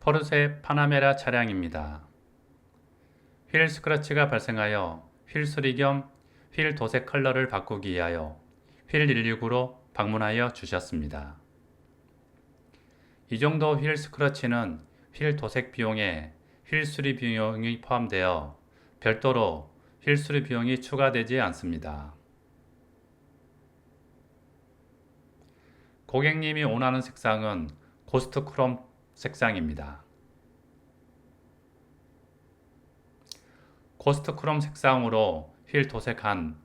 포르쉐 파나메라 차량입니다. 휠 스크래치가 발생하여 휠 수리 겸 휠 도색 컬러를 바꾸기 위하여 휠 119로 방문하여 주셨습니다. 이 정도 휠 스크래치는 휠 도색 비용에 휠 수리 비용이 포함되어 별도로 휠 수리 비용이 추가되지 않습니다. 고객님이 원하는 색상은 고스트 크롬 색상입니다. 고스트 크롬 색상으로 휠 도색한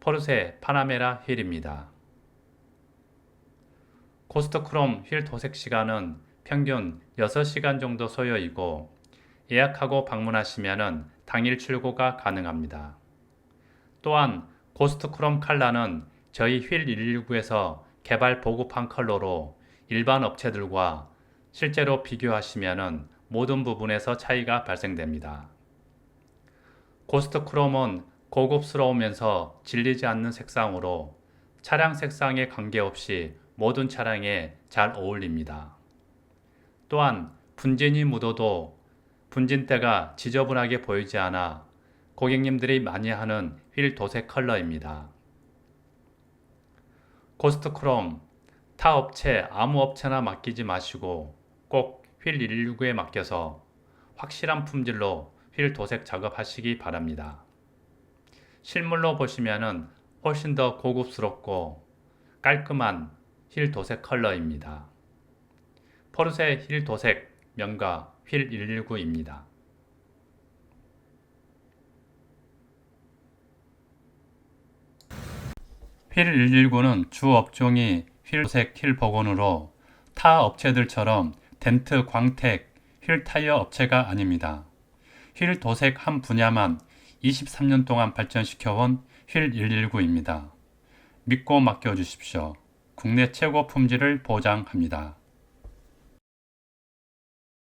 포르쉐 파나메라 휠입니다. 고스트 크롬 휠 도색 시간은 평균 6시간 정도 소요이고 예약하고 방문하시면 당일 출고가 가능합니다. 또한 고스트 크롬 칼라는 저희 휠 119에서 개발 보급한 컬러로 일반 업체들과 실제로 비교하시면 모든 부분에서 차이가 발생됩니다. 고스트 크롬은 고급스러우면서 질리지 않는 색상으로 차량 색상에 관계없이 모든 차량에 잘 어울립니다. 또한 분진이 묻어도 분진대가 지저분하게 보이지 않아 고객님들이 많이 하는 휠 도색 컬러입니다. 고스트 크롬 타 업체 아무 업체나 맡기지 마시고 꼭 휠 119에 맡겨서 확실한 품질로 휠 도색 작업하시기 바랍니다. 실물로 보시면은 훨씬 더 고급스럽고 깔끔한 휠 도색 컬러입니다. 포르쉐 휠 도색 명가 휠 119입니다. 휠 119는 주 업종이 휠 도색 휠 복원으로 타 업체들처럼 덴트 광택 휠 타이어 업체가 아닙니다. 휠 도색 한 분야만 23년 동안 발전시켜온 휠 119입니다. 믿고 맡겨주십시오. 국내 최고 품질을 보장합니다.